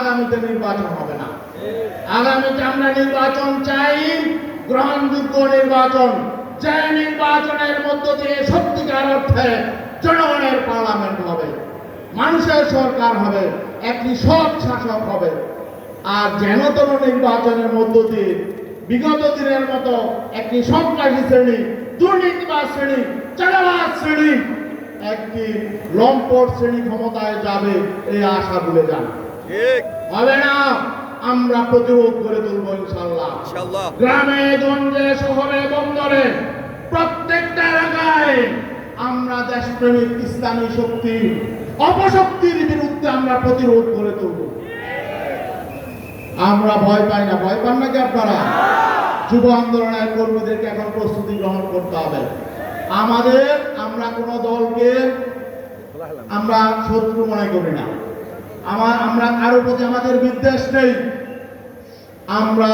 আগামীতে নির্বাচন হবে না। আগামীতে আমরা নির্বাচন চাই, গ্রহণযোগ্য নির্বাচন। যে নির্বাচনের মধ্য দিয়ে সত্যিকার অর্থে জনগণের পার্লামেন্ট হবে, মানুষের সরকার হবে, একটি সৎ শাসক হবে। আর যেন তেন নির্বাচনের মধ্য দিয়ে বিগত দিনের মতো একটি সন্ত্রাসী শ্রেণি দুর্নীতিবাদ শ্রেণি চাঁদাবাদ শ্রেণি, একটি লম্পট শ্রেণি ক্ষমতায় যাবে, এই আশা ভুলে যান। হবে না আমরা প্রতিরোধ করে তুলব ইনশাল্লাহ গ্রামে গঞ্জে শহরে বন্দরে প্রত্যেকটা এলাকায় আমরা দেশপ্রেমিক ইসলামী শক্তি অপশক্তির বিরুদ্ধে আমরা প্রতিরোধ করে তুলব। আমরা ভয় পাই না। ভয় পান নাকি আপনারা? যুব আন্দোলনের কর্মীদেরকে এখন প্রস্তুতি গ্রহণ করতে হবে। আমাদের আমরা কোনো দলকে আমরা শত্রু মনে করি না। আমার, আমরা কারও প্রতি আমাদের বিদ্বেষ নেই। আমরা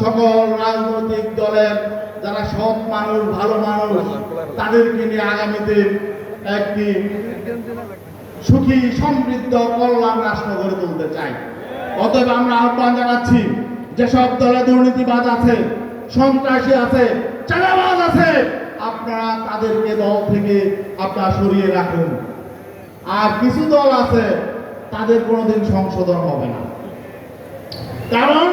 সকল রাজনৈতিক দলের যারা সৎ মানুষ, ভালো মানুষ, তাদেরকে নিয়ে আগামীতে একটি সুখী, সমৃদ্ধ, কল্যাণ রাষ্ট্র গড়ে তুলতে চাই। অতএব আমরা আহ্বান জানাচ্ছি, যেসব দলে দুর্নীতিবাজ আছে, সন্ত্রাসী আছে, চাঁদাবাজ আছে, আপনারা তাদেরকে দল থেকে আপনারা সরিয়ে রাখুন। আর কিছু দল আছে তাদের কোনোদিন সংশোধন হবে না। কারণ